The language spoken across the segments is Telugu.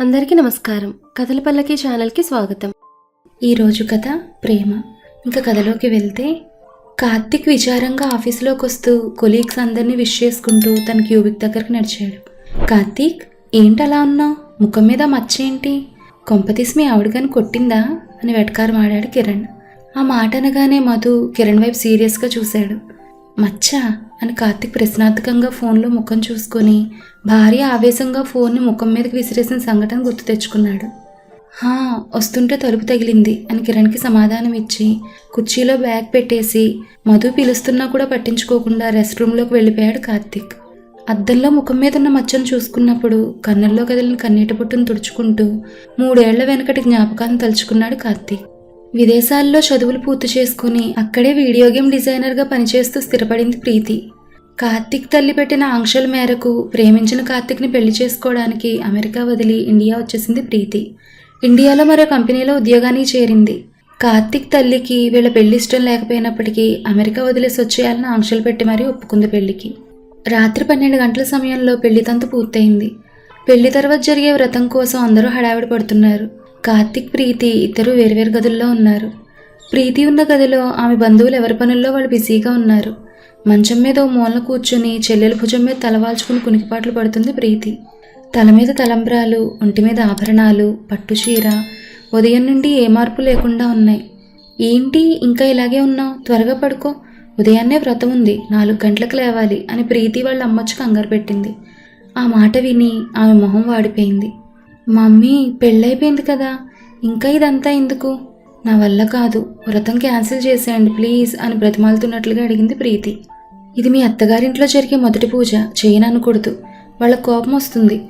అందరికీ నమస్కారం. కథల పల్లకి ఛానల్కి స్వాగతం. ఈరోజు కథ ప్రేమ. ఇంకా కథలోకి వెళ్తే కార్తిక్ విచారంగా ఆఫీసులోకి వస్తూ కొలీగ్స్ అందరినీ విష్ చేసుకుంటూ తన క్యూబిక్ దగ్గరికి నడిచాడు. కార్తీక్ ఏంటి అలా ఉన్నావు? ముఖం మీద మచ్చేంటి? కొంపతీసి మీ ఆవిడగాని కొట్టిందా? అని వెటకారం ఆడాడు కిరణ్. ఆ మాట అనగానే మధు కిరణ్ వైపు సీరియస్గా చూశాడు. మచ్చ అని కార్తిక్ ప్రశ్నార్థకంగా ఫోన్లో ముఖం చూసుకొని భార్య ఆవేశంగా ఫోన్ని ముఖం మీదకి విసిరేసిన సంఘటన గుర్తు తెచ్చుకున్నాడు. హా వస్తుంటే తలుపు తగిలింది అని కిరణ్కి సమాధానం ఇచ్చి కుర్చీలో బ్యాగ్ పెట్టేసి మధు పిలుస్తున్నా కూడా పట్టించుకోకుండా రెస్ట్ రూమ్లోకి వెళ్ళిపోయాడు కార్తిక్. అద్దంలో ముఖం మీద ఉన్న మచ్చను చూసుకున్నప్పుడు కన్నుల్లో కదిలిన కన్నీటి పుట్టును తుడుచుకుంటూ మూడేళ్ళ వెనకటి జ్ఞాపకాలను తలుచుకున్నాడు కార్తీక్. విదేశాల్లో చదువులు పూర్తి చేసుకుని అక్కడే వీడియో గేమ్ డిజైనర్గా పనిచేస్తూ స్థిరపడింది ప్రీతి. కార్తిక్ తల్లి పెట్టిన ఆంక్షల మేరకు ప్రేమించిన కార్తిక్ని పెళ్ళి చేసుకోవడానికి అమెరికా వదిలి ఇండియా వచ్చేసింది ప్రీతి. ఇండియాలో మరో కంపెనీలో ఉద్యోగానికి చేరింది. కార్తిక్ తల్లికి వీళ్ళ పెళ్ళి ఇష్టం లేకపోయినప్పటికీ అమెరికా వదిలేసి వచ్చేయాలని ఆంక్షలు పెట్టి మరీ ఒప్పుకుంది పెళ్ళికి. రాత్రి పన్నెండు గంటల సమయంలో పెళ్ళి తంతు పూర్తయింది. పెళ్ళి తర్వాత జరిగే వ్రతం కోసం అందరూ హడావిడి పడుతున్నారు. కార్తిక్ ప్రీతి ఇద్దరు వేర్వేరు గదుల్లో ఉన్నారు. ప్రీతి ఉన్న గదిలో ఆమె బంధువులు ఎవరి పనుల్లో వాళ్ళు బిజీగా ఉన్నారు. మంచం మీద ఓ మూలన కూర్చుని చెల్లెల భుజం మీద తలవాల్చుకుని కునికిపాట్లు పడుతుంది ప్రీతి. తల మీద తలంబ్రాలు ఒంటి మీద ఆభరణాలు పట్టు చీర ఉదయం నుండి ఏ మార్పు లేకుండా ఉన్నాయి. ఏంటి? ఇంకా ఇలాగే ఉన్నావు? త్వరగా పడుకో. ఉదయాన్నే వ్రతం ఉంది. నాలుగు గంటలకు లేవాలి అని ప్రీతి వాళ్ళ అమ్మొచ్చి కంగారు పెట్టింది. ఆ మాట విని ఆమె మొహం వాడిపోయింది. మమ్మీ పెళ్ళైపోయింది కదా. ఇంకా ఇదంతా ఎందుకు? నా వల్ల కాదు. వ్రతం క్యాన్సిల్ చేసేయండి ప్లీజ్ అని బ్రతిమాలుతున్నట్లుగా అడిగింది ప్రీతి. ఇది మీ అత్తగారింట్లో జరిగే మొదటి పూజ. చేయను అనకూడదు వాళ్ళ కోపం వస్తుంది.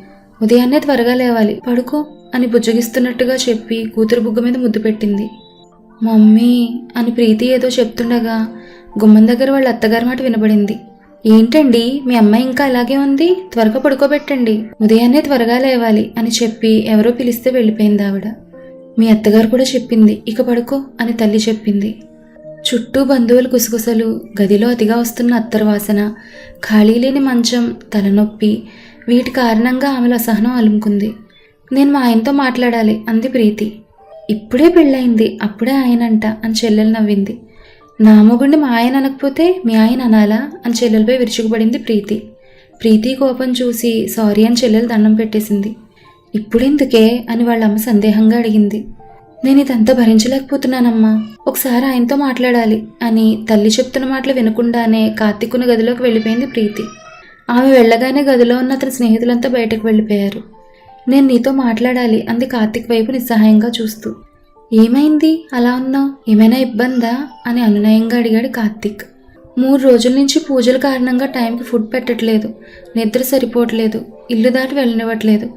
ఉదయాన్నే త్వరగా లేవాలి. పడుకో అని బుజ్జగిస్తున్నట్టుగా చెప్పి కూతురు బుగ్గ మీద ముద్దు పెట్టింది. మమ్మీ అని ప్రీతి ఏదో చెప్తుండగా గుమ్మం దగ్గర వాళ్ళ అత్తగారి మాట వినబడింది. ఏంటండి? మీ అమ్మాయి ఇంకా అలాగే ఉంది? త్వరగా పడుకోబెట్టండి. ఉదయాన్నే త్వరగా లేవాలి అని చెప్పి ఎవరో పిలిస్తే వెళ్ళిపోయింది ఆవిడ. మీ అత్తగారు కూడా చెప్పింది ఇక పడుకో అని తల్లి చెప్పింది. చుట్టూ బంధువుల గుసగుసలు గదిలో అతిగా వస్తున్న అత్తరు వాసన ఖాళీ లేని మంచం తలనొప్పి వీటి కారణంగా ఆమెలో అసహనం అలుముకుంది. నేను మా ఆయనతో మాట్లాడాలి అంది ప్రీతి. ఇప్పుడే పెళ్ళయింది అప్పుడే ఆయనంట అని చెల్లెలు నవ్వింది. నా మొగుడిని మా ఆయన అనకపోతే మీ ఆయన అనాలా అని చెల్లెలపై విరుచుకుపడింది ప్రీతి. ప్రీతి కోపం చూసి సారీ అని చెల్లెలు దండం పెట్టేసింది. ఇప్పుడెందుకే? అని వాళ్ళ అమ్మ సందేహంగా అడిగింది. నేను ఇదంతా భరించలేకపోతున్నానమ్మా. ఒకసారి ఆయనతో మాట్లాడాలి అని తల్లి చెప్తున్న మాటలు వినకుండానే కార్తీకుని గదిలోకి వెళ్ళిపోయింది ప్రీతి. ఆమె వెళ్ళగానే గదిలో ఉన్న అతని స్నేహితులంతా బయటకు వెళ్ళిపోయారు. నేను నీతో మాట్లాడాలి అంది కార్తిక్ వైపు నిస్సహాయంగా చూస్తూ. ఏమైంది? అలా ఉన్నావు ఏమైనా ఇబ్బందా? అని అనునయంగా అడిగాడు కార్తీక్. మూడు రోజుల నుంచి పూజల కారణంగా టైంకి ఫుడ్ పెట్టట్లేదు. నిద్ర సరిపోవట్లేదు. ఇల్లు దాటి వెళ్ళనివ్వట్లేదు.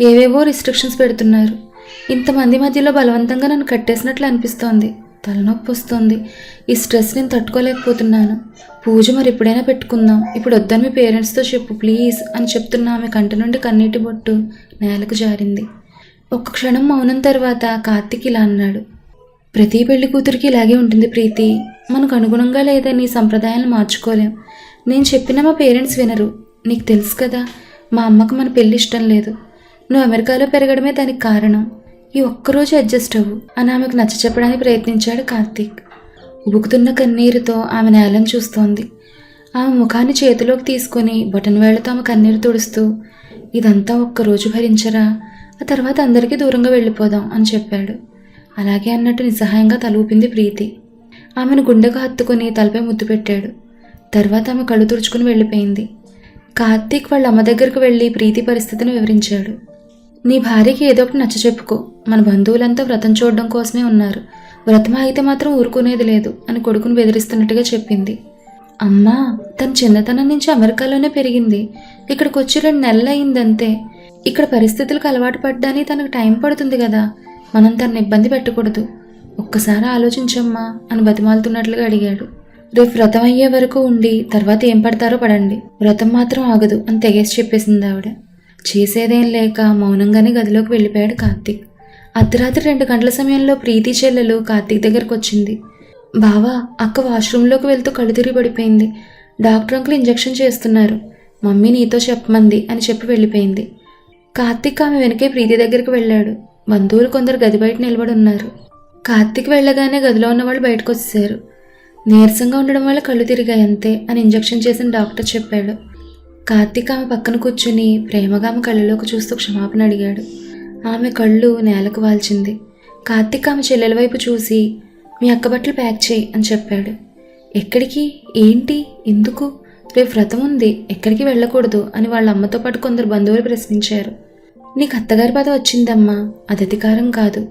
ఏవేవో రిస్ట్రిక్షన్స్ పెడుతున్నారు. ఇంతమంది మధ్యలో బలవంతంగా నన్ను కట్టేసినట్లు అనిపిస్తోంది. తలనొప్పి వస్తుంది. ఈ స్ట్రెస్ నేను తట్టుకోలేకపోతున్నాను. పూజ మరి ఎప్పుడైనా పెట్టుకుందాం. ఇప్పుడు వద్దని మీ పేరెంట్స్తో చెప్పు ప్లీజ్ అని చెప్తున్న ఆమె కంటి నుండి కన్నీటి బొట్టు నేలకు జారింది. ఒక్క క్షణం మౌనం తర్వాత కార్తిక్ ఇలా అన్నాడు. ప్రతి పెళ్ళి కూతురికి ఇలాగే ఉంటుంది ప్రీతి. మనకు అనుగుణంగా లేదని సంప్రదాయాలను మార్చుకోలేం. నేను చెప్పిన మా పేరెంట్స్ వినరు. నీకు తెలుసు కదా మా అమ్మకు మన పెళ్ళి ఇష్టం లేదు. నువ్వు అమెరికాలో పెరగడమే దానికి కారణం. ఈ ఒక్కరోజు అడ్జస్ట్ అవ్వు అని ఆమెకు నచ్చ చెప్పడానికి ప్రయత్నించాడు కార్తీక్. ఉబుకుతున్న కన్నీరుతో ఆమె నేలను చూస్తోంది. ఆమె ముఖాన్ని చేతిలోకి తీసుకొని బటన్ వేళ్ళతో ఆమె కన్నీరు తుడుస్తూ ఇదంతా ఒక్కరోజు భరించరా? ఆ తర్వాత అందరికీ దూరంగా వెళ్ళిపోదాం అని చెప్పాడు. అలాగే అన్నట్టు నిస్సహాయంగా తలూపింది ప్రీతి. ఆమెను గుండెకు హత్తుకుని తలపై ముద్దు పెట్టాడు. తర్వాత ఆమె కళ్ళు తుడుచుకుని వెళ్ళిపోయింది. కార్తీక్ వాళ్ళ అమ్మ దగ్గరకు వెళ్ళి ప్రీతి పరిస్థితిని వివరించాడు. నీ భార్యకి ఏదో ఒకటి నచ్చ చెప్పుకో. మన బంధువులంతా వ్రతం చూడడం కోసమే ఉన్నారు. వ్రతం అయితే మాత్రం ఊరుకునేది లేదు అని కొడుకును బెదిరిస్తున్నట్టుగా చెప్పింది. అమ్మా తన చిన్నతనం నుంచి అమెరికాలోనే పెరిగింది. ఇక్కడికి వచ్చి రెండు నెలలు అయిందంతే ఇక్కడ పరిస్థితులకు అలవాటు పడ్డానికి తనకు టైం పడుతుంది కదా. మనం తనని ఇబ్బంది పెట్టకూడదు. ఒక్కసారి ఆలోచించమ్మా అని బతిమాలుతున్నట్లుగా అడిగాడు. రేపు వ్రతం అయ్యే వరకు ఉండి తర్వాత ఏం పడతారో పడండి. వ్రతం మాత్రం ఆగదు అని తెగేసి చెప్పేసింది ఆవిడ. చేసేదేం లేక మౌనంగానే గదిలోకి వెళ్ళిపోయాడు కార్తీక్. అర్ధరాత్రి రెండు గంటల సమయంలో ప్రీతి చెల్లెలు కార్తీక్ దగ్గరకు వచ్చింది. బావా అక్క వాష్రూమ్లోకి వెళ్తూ కళ్ళు తిరిగి పడిపోయింది. డాక్టర్ అంకుల్ ఇంజెక్షన్ చేస్తున్నారు. మమ్మీ నీతో చెప్పమంది అని చెప్పి వెళ్ళిపోయింది. కార్తిక్ ఆమె వెనకే ప్రీతి దగ్గరికి వెళ్ళాడు. బంధువులు కొందరు గది బయట నిలబడి ఉన్నారు. కార్తిక్ వెళ్ళగానే గదిలో ఉన్న వాళ్ళు బయటకు వచ్చేసారు నీరసంగా ఉండడం వల్ల కళ్ళు తిరిగాయి అంతే అని ఇంజెక్షన్ చేసిన డాక్టర్ చెప్పాడు. కార్తిక్ ఆమె పక్కన కూర్చుని ప్రేమగా ఆమె కళ్ళలోకి చూస్తూ క్షమాపణ అడిగాడు. ఆమె కళ్ళు నేలకు వాల్చింది. కార్తిక్ ఆమె చెల్లెల వైపు చూసి మీ అక్క బట్టలు ప్యాక్ చేయి అని చెప్పాడు. ఎక్కడికి? ఏంటి? ఎందుకు? రేపు వ్రతం ఉంది. ఎక్కడికి వెళ్ళకూడదు అని వాళ్ళ అమ్మతో పాటు కొందరు బంధువులు ప్రశ్నించారు. నీకు అత్తగారి బాధ వచ్చిందమ్మా. అది అధికారం కాదు.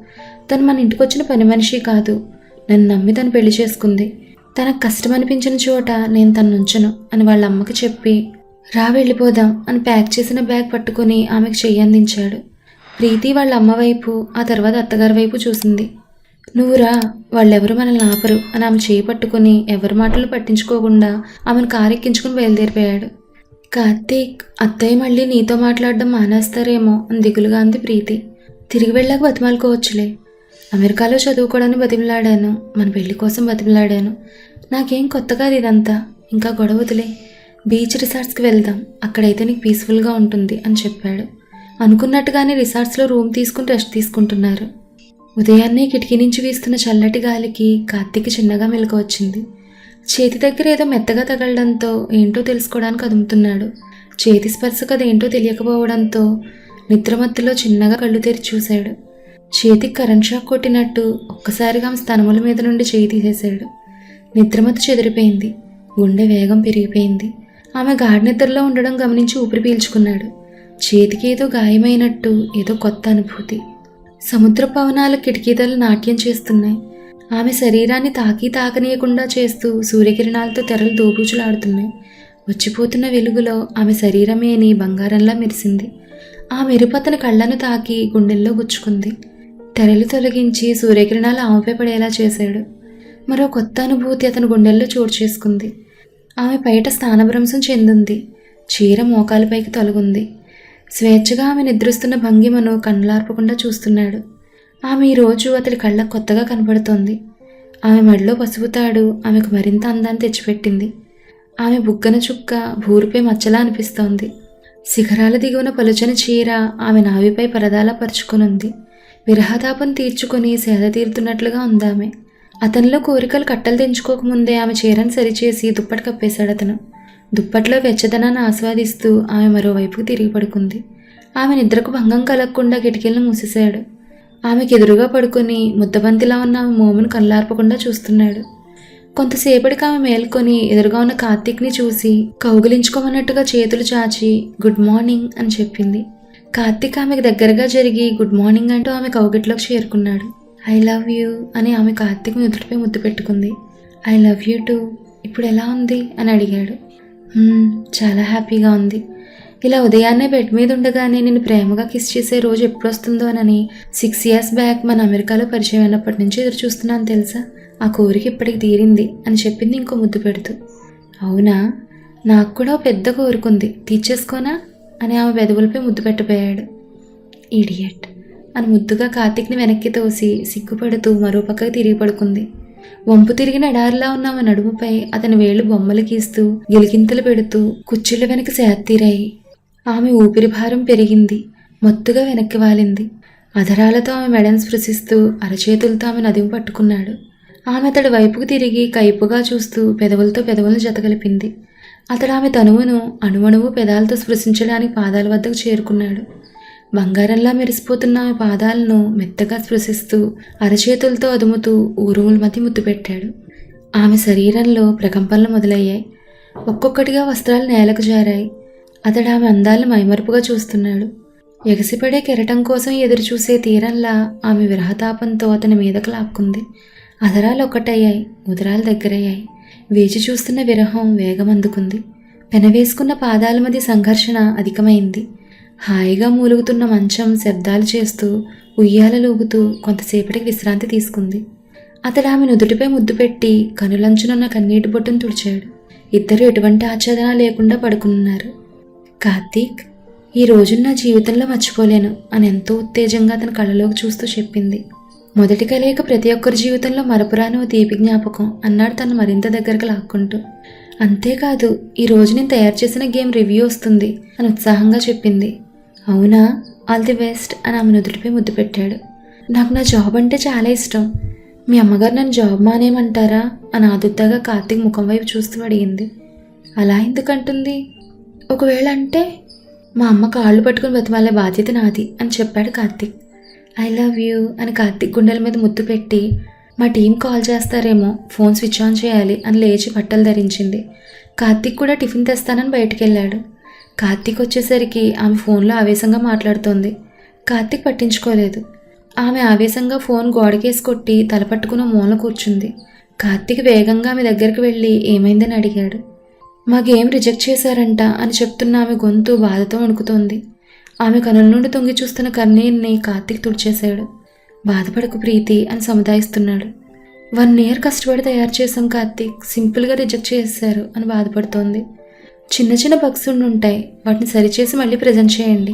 తను మన ఇంటికి వచ్చిన పని మనిషి కాదు. నన్ను నమ్మి తను పెళ్ళి చేసుకుంది. తనకు కష్టం అనిపించిన చోట నేను తను ఉంచను అని వాళ్ళ అమ్మకి చెప్పి రా వెళ్ళిపోదాం అని ప్యాక్ చేసిన బ్యాగ్ పట్టుకుని ఆమెకు చెయ్యి అందించాడు. ప్రీతి వాళ్ళ అమ్మ వైపు ఆ తర్వాత అత్తగారి వైపు చూసింది. నువ్వురా వాళ్ళెవరు మనల్ని ఆపరు. అని ఆమె చేయి పట్టుకుని ఎవరి మాటలు పట్టించుకోకుండా ఆమెను కారెక్కించుకుని బయలుదేరిపోయాడు. కార్తీక్ అత్తయ్య మళ్ళీ నీతో మాట్లాడడం మానేస్తారేమో అని దిగులుగా అంది ప్రీతి. తిరిగి వెళ్ళాక బతిమాలుకోవచ్చులే. అమెరికాలో చదువుకోవడానికి బతిమలాడాను. మన పెళ్ళి కోసం బతిమలాడాను. నాకేం కొత్త కాదు ఇదంతా. ఇంకా గొడవదులే బీచ్ రిసార్ట్స్కి వెళ్దాం. అక్కడైతే నీకు పీస్ఫుల్గా ఉంటుంది అని చెప్పాడు. అనుకున్నట్టుగానే రిసార్ట్స్లో రూమ్ తీసుకుని రెస్ట్ తీసుకుంటున్నారు. ఉదయాన్నే కిటికీ నుంచి వీస్తున్న చల్లటి గాలికి కార్తీక్ చిన్నగా మెలకు వచ్చింది. చేతి దగ్గర ఏదో మెత్తగా తగలడంతో ఏంటో తెలుసుకోవడానికి అదుముతున్నాడు. చేతి స్పర్శకు అదేంటో తెలియకపోవడంతో నిద్రమత్తులో చిన్నగా కళ్ళు తెరిచి చూశాడు. చేతికి కరెంట్ షాక్ కొట్టినట్టు ఒక్కసారిగా ఆమె స్తనముల మీద నుండి చేయి తీసేశాడు. నిద్రమత్తు చెదిరిపోయింది. గుండె వేగం పెరిగిపోయింది. ఆమె గాఢ నిద్రలో ఉండడం గమనించి ఊపిరి పీల్చుకున్నాడు. చేతికి ఏదో గాయమైనట్టు ఏదో కొత్త అనుభూతి. సముద్ర పవనాలు కిటికీతలు నాట్యం చేస్తున్నాయి. ఆమె శరీరాన్ని తాకి తాకనీయకుండా చేస్తూ సూర్యకిరణాలతో తెరలు దోబూచులాడుతున్నాయి. వచ్చిపోతున్న వెలుగులో ఆమె శరీరమేని బంగారంలా మెరిసింది. ఆ మెరుపు అతని కళ్ళను తాకి గుండెల్లో గుచ్చుకుంది. తెరలు తొలగించి సూర్యకిరణాలు ఆమెపై పడేలా చేశాడు. మరో కొత్త అనుభూతి అతని గుండెల్లో చోటు చేసుకుంది. ఆమె బయట స్థానభ్రంశం చెందింది. చీర మోకాలపైకి తొలగుంది. స్వేచ్ఛగా ఆమె నిద్రిస్తున్న భంగిమను కళ్ళార్పకుండా చూస్తున్నాడు. ఆమె ఈ రోజు అతడి కళ్ళకు కొత్తగా కనపడుతోంది. ఆమె మడిలో పసుపుతాడు ఆమెకు మరింత అందాన్ని తెచ్చిపెట్టింది. ఆమె బుగ్గన చుక్క భూరిపై మచ్చలా అనిపిస్తోంది. శిఖరాల దిగువన పలుచని చీర ఆమె నావిపై పరదాలా పరుచుకునుంది. విరహతాపం తీర్చుకొని సేద తీరుతున్నట్లుగా ఉందామె. అతనిలో కోరికలు కట్టలు తెంచుకోకముందే ఆమె చీరను సరిచేసి దుప్పటి కప్పేశాడు అతను. దుప్పట్లో వెచ్చదనాన్ని ఆస్వాదిస్తూ ఆమె మరోవైపుకు తిరిగి పడుకుంది. ఆమె నిద్రకు భంగం కలగకుండా కిటికీలను మూసేశాడు. ఆమెకు ఎదురుగా పడుకొని ముద్దబంతిలా ఉన్న ఆమె మోమును కళ్ళార్పకుండా చూస్తున్నాడు. కొంతసేపటికి ఆమె మేల్కొని ఎదురుగా ఉన్న కార్తీక్ని చూసి కౌగిలించుకోమన్నట్టుగా చేతులు చాచి గుడ్ మార్నింగ్ అని చెప్పింది. కార్తీక్ ఆమెకు దగ్గరగా జరిగి గుడ్ మార్నింగ్ అంటూ ఆమె కౌగిట్లోకి చేరుకున్నాడు. ఐ లవ్ యూ అని ఆమె కార్తీక్ నుదుటిపై ముద్దు పెట్టుకుంది. ఐ లవ్ యూ టూ ఇప్పుడు ఎలా ఉంది అని అడిగాడు. చాలా హ్యాపీగా ఉంది. ఇలా ఉదయాన్నే బెడ్ మీద ఉండగానే నేను ప్రేమగా కిస్ చేసే రోజు ఎప్పుడు వస్తుందోనని సిక్స్ ఇయర్స్ బ్యాక్ మన అమెరికాలో పరిచయం అయినప్పటి నుంచి ఎదురు చూస్తున్నాను తెలుసా? ఆ కోరిక ఇప్పటికి తీరింది అని చెప్పింది ఇంకో ముద్దు పెడుతూ. అవునా? నాకు కూడా పెద్ద కోరుకుంది తీర్చేసుకోనా? అని ఆమె వెదవులపై ముద్దు పెట్టబోయాడు. ఇడియట్ అని ముద్దుగా కార్తీక్ని వెనక్కి తోసి సిగ్గుపడుతూ మరో పక్కకు తిరిగి పడుకుంది. వంపు తిరిగిన ఎడారిలా ఉన్న ఆమె నడుముపై. అతని వేళ్ళు బొమ్మలు గీస్తూ గిలికింతలు పెడుతూ కుర్చీల వెనక సేత్తీరాయి ఆమె ఊపిరి భారం పెరిగింది. మొత్తుగా వెనక్కి వాలింది. అధరాలతో ఆమె మెడను స్పృశిస్తూ అరచేతులతో ఆమె నదిం పట్టుకున్నాడు. ఆమె అతడి వైపుకు తిరిగి కైపుగా చూస్తూ పెదవులతో పెదవులను జతగలిపింది అతడు ఆమె తనువును అణువణువు పెదాలతో స్పృశించడానికి పాదాల వద్దకు చేరుకున్నాడు. బంగారంలా మెరిసిపోతున్న ఆమె పాదాలను మెత్తగా స్పృశిస్తూ అరచేతులతో అదుముతూ ఊరువుల మధ్య ముద్దు పెట్టాడు. ఆమె శరీరంలో ప్రకంపనలు మొదలయ్యాయి. ఒక్కొక్కటిగా వస్త్రాలు నేలకు జారాయి. అతడు ఆమె అందాలను మైమరుపుగా చూస్తున్నాడు. ఎగసిపడే కెరటం కోసం ఎదురుచూసే తీరంలా ఆమె విరహతాపంతో అతని మీదకు లాక్కుంది. అదరాలు ఒకటయ్యాయి ఉదరాలు దగ్గరయ్యాయి. వేచి చూస్తున్న విరహం వేగం అందుకుంది. పెనవేసుకున్న పాదాల మధ్య సంఘర్షణ అధికమైంది. హాయిగా మూలుగుతున్న మంచం శబ్దాలు చేస్తూ ఉయ్యాలలూగుతూ కొంతసేపటికి విశ్రాంతి తీసుకుంది. అతడు ఆమె నుదుటిపై ముద్దు పెట్టి కనులంచునున్న కన్నీటి బొట్టును తుడిచాడు. ఇద్దరు ఎటువంటి ఆచ్ఛాదన లేకుండా పడుకున్నారు కార్తీక్ ఈ రోజున నా జీవితంలో మర్చిపోలేను అని ఎంతో ఉత్తేజంగా అతని కళ్ళలోకి చూస్తూ చెప్పింది. మొదటి కలయిక ప్రతి ఒక్కరి జీవితంలో మరపురాని ఓ తీపి జ్ఞాపకం అన్నాడు తను మరింత దగ్గరకు లాక్కుంటూ. అంతేకాదు ఈ రోజు నేను తయారు చేసిన గేమ్ రివ్యూ వస్తుంది అని ఉత్సాహంగా చెప్పింది. అవునా? ఆల్ ది బెస్ట్ అని ఆమె నుదుటిపై ముద్దు పెట్టాడు. నాకు నా జాబ్ అంటే చాలా ఇష్టం. మీ అమ్మగారు నన్ను జాబ్ మానేయమంటారా? అని ఆదుర్దాగా కార్తీక్ ముఖం వైపు చూస్తూ అడిగింది. అలా ఎందుకంటుంది? ఒకవేళ అంటే? మా అమ్మ కాళ్ళు పట్టుకుని బతిమాలే బాధ్యత నాది అని చెప్పాడు కార్తీక్. ఐ లవ్ యూ అని కార్తీక్ గుండెల మీద ముద్దు పెట్టి మా టీం కాల్ చేస్తారేమో ఫోన్ స్విచ్ ఆన్ చేయాలి అని లేచి బట్టలు ధరించింది. కార్తీక్ కూడా టిఫిన్ తెస్తానని బయటికి వెళ్ళాడు. కార్తీక్ వచ్చేసరికి ఆమె ఫోన్లో ఆవేశంగా మాట్లాడుతోంది. కార్తీక్ పట్టించుకోలేదు. ఆమె ఆవేశంగా ఫోన్ గోడకేసి కొట్టి తలపట్టుకున్న మూల కూర్చుంది. కార్తీక్ వేగంగా ఆమె దగ్గరికి వెళ్ళి ఏమైందని అడిగాడు. మా గేమ్ రిజెక్ట్ చేశారంట అని చెప్తున్న ఆమె గొంతు బాధతో వణుకుతోంది. ఆమె కనుల నుండి తొంగి చూస్తున్న కన్నీరుని కార్తీక్ తుడిచేశాడు. బాధపడకు ప్రీతి అని సముదాయిస్తున్నాడు. వన్ ఇయర్ కష్టపడి తయారు చేసాం కార్తీక్. సింపుల్గా రిజెక్ట్ చేశారు అని బాధపడుతోంది. చిన్న చిన్న బగ్స్ ఉంటాయి. వాటిని సరిచేసి మళ్ళీ ప్రజెంట్ చేయండి.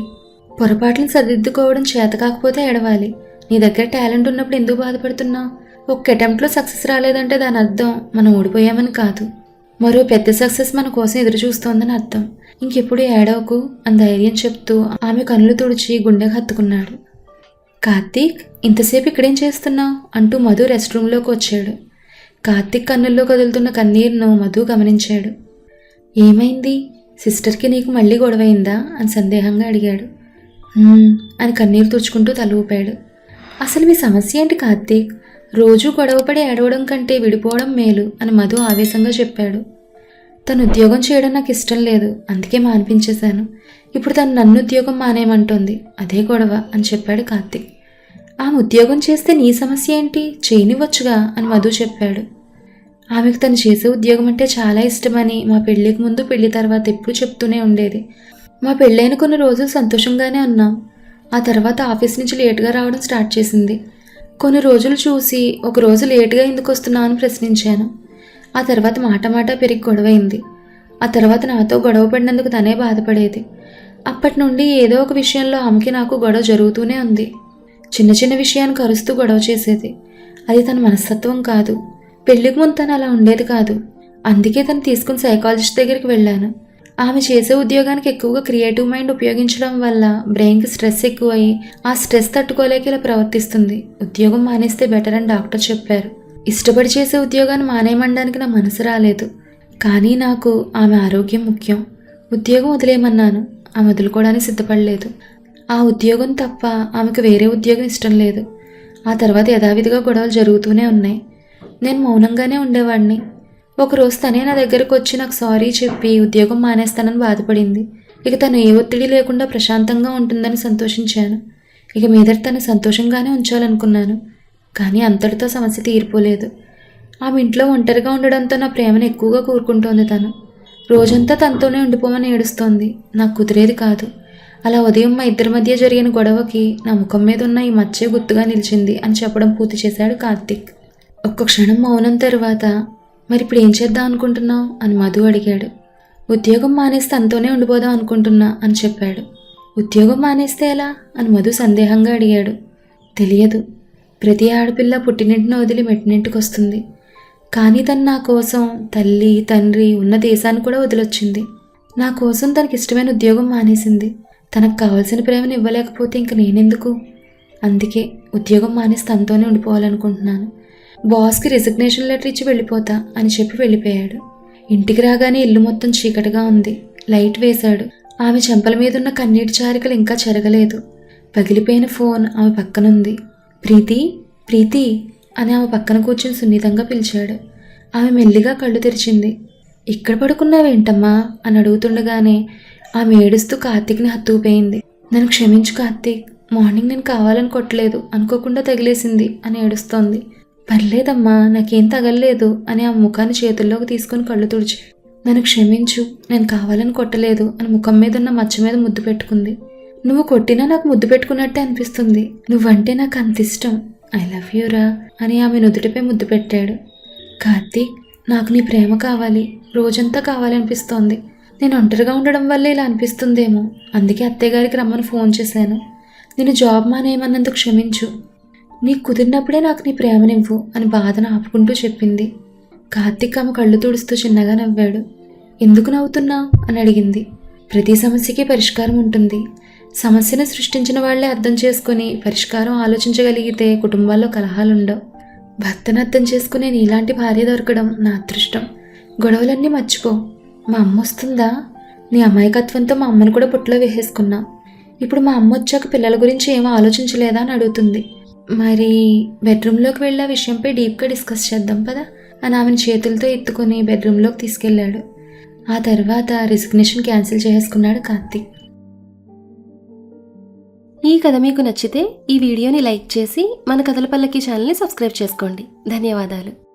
పొరపాట్లను సరిదిద్దుకోవడం చేత కాకపోతే ఏడవాలి. నీ దగ్గర టాలెంట్ ఉన్నప్పుడు ఎందుకు బాధపడుతున్నావు ఒక్క అటెంప్ట్లో సక్సెస్ రాలేదంటే దాని అర్థం మనం ఓడిపోయామని కాదు. మరో పెద్ద సక్సెస్ మన కోసం ఎదురు చూస్తోందని అర్థం. ఇంకెప్పుడు ఏడవకు అని ధైర్యం చెప్తూ ఆమె కనులు తుడిచి గుండెకు హత్తుకున్నాడు. కార్తీక్ ఇంతసేపు ఇక్కడేం చేస్తున్నావు? అంటూ మధు రెస్ట్ రూమ్లోకి వచ్చాడు. కార్తీక్ కన్నుల్లో కదులుతున్న కన్నీరును మధు గమనించాడు. ఏమైంది? సిస్టర్కి నీకు మళ్ళీ గొడవైందా? అని సందేహంగా అడిగాడు. అని కన్నీరు తుడుచుకుంటూ తల ఊపాడు. అసలు మీ సమస్య ఏంటి కార్తీక్? రోజూ గొడవపడి ఏడవడం కంటే విడిపోవడం మేలు అని మధు ఆవేశంగా చెప్పాడు. తను ఉద్యోగం చేయడం నాకు ఇష్టం లేదు. అందుకే మానిపించేశాను. ఇప్పుడు తను నన్ను ఉద్యోగం మానేయమంటోంది. అదే గొడవ అని చెప్పాడు కార్తీక్. ఆమె ఉద్యోగం చేస్తే నీ సమస్య ఏంటి? చేయనివ్వచ్చుగా అని మధు చెప్పాడు. ఆమెకు తను చేసే ఉద్యోగం అంటే చాలా ఇష్టమని మా పెళ్ళికి ముందు పెళ్ళి తర్వాత ఎప్పుడు చెప్తూనే ఉండేది. మా పెళ్ళైన కొన్ని రోజులు సంతోషంగానే ఉన్నాం. ఆ తర్వాత ఆఫీస్ నుంచి లేట్గా రావడం స్టార్ట్ చేసింది. కొన్ని రోజులు చూసి ఒక రోజు లేట్గా ఎందుకు వస్తున్నావు అని ప్రశ్నించాను. ఆ తర్వాత మాట మాట పెరిగి గొడవైంది. ఆ తర్వాత నాతో గొడవ పడినందుకు తనే బాధపడేది. అప్పటి నుండి ఏదో ఒక విషయంలో ఆమెకి నాకు గొడవ జరుగుతూనే ఉంది. చిన్న చిన్న విషయాన్ని కరుస్తూ గొడవ చేసేది. అది తన మనస్తత్వం కాదు. పెళ్ళికి ముందు తను అలా ఉండేది కాదు. అందుకే తను తీసుకుని సైకాలజిస్ట్ దగ్గరికి వెళ్ళాను. ఆమె చేసే ఉద్యోగానికి ఎక్కువగా క్రియేటివ్ మైండ్ ఉపయోగించడం వల్ల బ్రెయిన్కి స్ట్రెస్ ఎక్కువై ఆ స్ట్రెస్ తట్టుకోలేక ఇలా ప్రవర్తిస్తుంది. ఉద్యోగం మానేస్తే బెటర్ అని డాక్టర్ చెప్పారు. ఇష్టపడి చేసే ఉద్యోగాన్ని మానేయమనడానికి నా మనసు రాలేదు. కానీ నాకు ఆమె ఆరోగ్యం ముఖ్యం. ఉద్యోగం వదిలేయమన్నాను. ఆమె వదులుకోవడానికి సిద్ధపడలేదు. ఆ ఉద్యోగం తప్ప ఆమెకు వేరే ఉద్యోగం ఇష్టం లేదు. ఆ తర్వాత యథావిధిగా గొడవలు జరుగుతూనే ఉన్నాయి. నేను మౌనంగానే ఉండేవాడిని. ఒకరోజు తనే నా దగ్గరకు వచ్చి నాకు సారీ చెప్పి ఉద్యోగం మానేస్తానని బాధపడింది. ఇక తను ఏ ఒత్తిడి లేకుండా ప్రశాంతంగా ఉంటుందని సంతోషించాను. ఇక మీదట తను సంతోషంగానే ఉంచాలనుకున్నాను. కానీ అంతటితో సమస్య తీరిపోలేదు. ఆమె ఇంట్లో ఒంటరిగా ఉండడంతో నా ప్రేమను ఎక్కువగా కోరుకుంటోంది తను. రోజంతా తనతోనే ఉండిపోమని ఏడుస్తోంది. నాకు కుదిరేది కాదు. అలా ఉదయం మా ఇద్దరి మధ్య జరిగిన గొడవకి నా ముఖం మీద ఉన్న ఈ మచ్చే గుర్తుగా నిలిచింది అని చెప్పడం పూర్తి చేశాడు కార్తీక్. ఒక్క క్షణం మౌనం తరువాత మరి ఇప్పుడు ఏం చేద్దాం అనుకుంటున్నావు? అని మధు అడిగాడు. ఉద్యోగం మానేస్తే తనతోనే ఉండిపోదాం అనుకుంటున్నా అని చెప్పాడు. ఉద్యోగం మానేస్తే ఎలా? అని మధు సందేహంగా అడిగాడు. తెలియదు. ప్రతి ఆడపిల్ల పుట్టినింటిని వదిలి మెట్టినింటికి వస్తుంది కానీ తను నా కోసం తల్లి తండ్రి ఉన్న దేశాన్ని కూడా వదిలొచ్చింది. నా కోసం తనకి ఇష్టమైన ఉద్యోగం మానేసింది. తనకు కావాల్సిన ప్రేమను ఇవ్వలేకపోతే ఇంక నేనెందుకు? అందుకే ఉద్యోగం మానేసి తనతోనే ఉండిపోవాలనుకుంటున్నాను. బాస్కి రిజిగ్నేషన్ లెటర్ ఇచ్చి వెళ్ళిపోతా అని చెప్పి వెళ్ళిపోయాడు. ఇంటికి రాగానే ఇల్లు మొత్తం చీకటిగా ఉంది. లైట్ వేశాడు. ఆమె చెంపల మీదున్న కన్నీటి చారికలు ఇంకా చెరగలేదు. పగిలిపోయిన ఫోన్ ఆమె పక్కనుంది. ప్రీతి ప్రీతి అని ఆమె పక్కన కూర్చుని సున్నితంగా పిలిచాడు. ఆమె మెల్లిగా కళ్ళు తెరిచింది. ఇక్కడ పడుకున్నావేంటమ్మా? అని అడుగుతుండగానే ఆమె ఏడుస్తూ కార్తీక్ని హత్తుకుపోయింది. నన్ను క్షమించు కార్తీక్. మార్నింగ్ నేను కావాలని కొట్టలేదు. అనుకోకుండా తగిలేసింది అని ఏడుస్తోంది. పర్లేదమ్మా నాకేం తగలలేదు అని ఆ ముఖాన్ని చేతుల్లోకి తీసుకొని కళ్ళు తుడిచి నన్ను క్షమించు నేను కావాలని కొట్టలేదు అని ముఖం మీద ఉన్న మచ్చ మీద ముద్దు పెట్టుకుంది. నువ్వు కొట్టినా నాకు ముద్దు పెట్టుకున్నట్టే అనిపిస్తుంది. నువ్వంటే నాకు అంత ఇష్టం. ఐ లవ్ యూరా అని ఆమె నుదుటిపై ముద్దు పెట్టాడు. కార్తీక్ నాకు నీ ప్రేమ కావాలి. రోజంతా కావాలనిపిస్తోంది. నేను ఒంటరిగా ఉండడం వల్లే ఇలా అనిపిస్తుందేమో. అందుకే అత్తయ్య గారికి రమ్మని ఫోన్ చేశాను. నేను జాబ్ మానేయమన్నందుకు క్షమించు. నీకు కుదిరినప్పుడే నాకు నీ ప్రేమనివ్వు అని బాధను ఆపుకుంటూ చెప్పింది. కార్తీక్ ఆమె కళ్ళు తుడుస్తూ చిన్నగా నవ్వాడు. ఎందుకు నవ్వుతున్నావు అని అడిగింది. ప్రతి సమస్యకి పరిష్కారం ఉంటుంది. సమస్యను సృష్టించిన వాళ్ళే అర్థం చేసుకుని పరిష్కారం ఆలోచించగలిగితే కుటుంబాల్లో కలహాలుండవు. భర్తను అర్థం చేసుకునే నీలాంటి భార్య దొరకడం నా అదృష్టం. గొడవలన్నీ మర్చిపో. మా అమ్మ వస్తుందా? నీ అమాయకత్వంతో మా అమ్మను కూడా పుట్టలో వేసేసుకున్నా. ఇప్పుడు మా అమ్మ వచ్చాక పిల్లల గురించి ఏమో ఆలోచించలేదా అని అడుగుతుంది. మరి బెడ్రూమ్లోకి వెళ్ళే ఆ విషయంపై డీప్గా డిస్కస్ చేద్దాం పదా? అని ఆమెను చేతులతో ఎత్తుకొని బెడ్రూమ్లోకి తీసుకెళ్ళాడు. ఆ తర్వాత రిజిగ్నేషన్ క్యాన్సిల్ చేసుకున్నాడు కార్తీక్. ఈ కథ మీకు నచ్చితే ఈ వీడియోని లైక్ చేసి మన కథల పల్లకి ఛానల్ని సబ్స్క్రైబ్ చేసుకోండి. ధన్యవాదాలు.